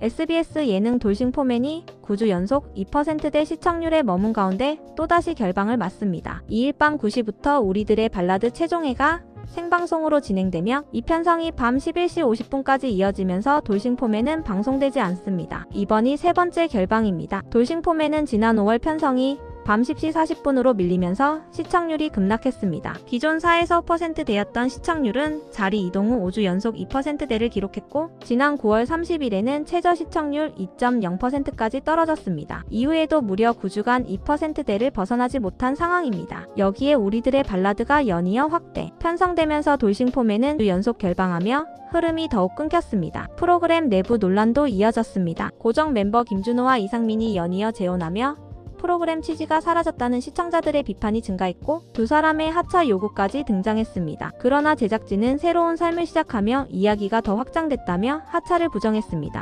SBS 예능 돌싱포맨이 9주 연속 2%대 시청률에 머문 가운데 또다시 결방을 맞습니다. 2일 밤 9시부터 우리들의 발라드 최종회가 생방송으로 진행되며 이 편성이 밤 11시 50분까지 이어지면서 돌싱포맨은 방송되지 않습니다. 이번이 세 번째 결방입니다. 돌싱포맨은 지난 5월 편성이 밤 10시 40분으로 밀리면서 시청률이 급락했습니다. 기존 4에서 5%대였던 시청률은 자리 이동 후 5주 연속 2%대를 기록했고 지난 9월 30일에는 최저 시청률 2.0%까지 떨어졌습니다. 이후에도 무려 9주간 2%대를 벗어나지 못한 상황입니다. 여기에 우리들의 발라드가 연이어 확대, 편성되면서 돌싱포맨은 주 연속 결방하며 흐름이 더욱 끊겼습니다. 프로그램 내부 논란도 이어졌습니다. 고정 멤버 김준호와 이상민이 연이어 재혼하며 프로그램 취지가 사라졌다는 시청자들의 비판이 증가했고 두 사람의 하차 요구까지 등장했습니다. 그러나 제작진은 새로운 삶을 시작하며 이야기가 더 확장됐다며 하차를 부정했습니다.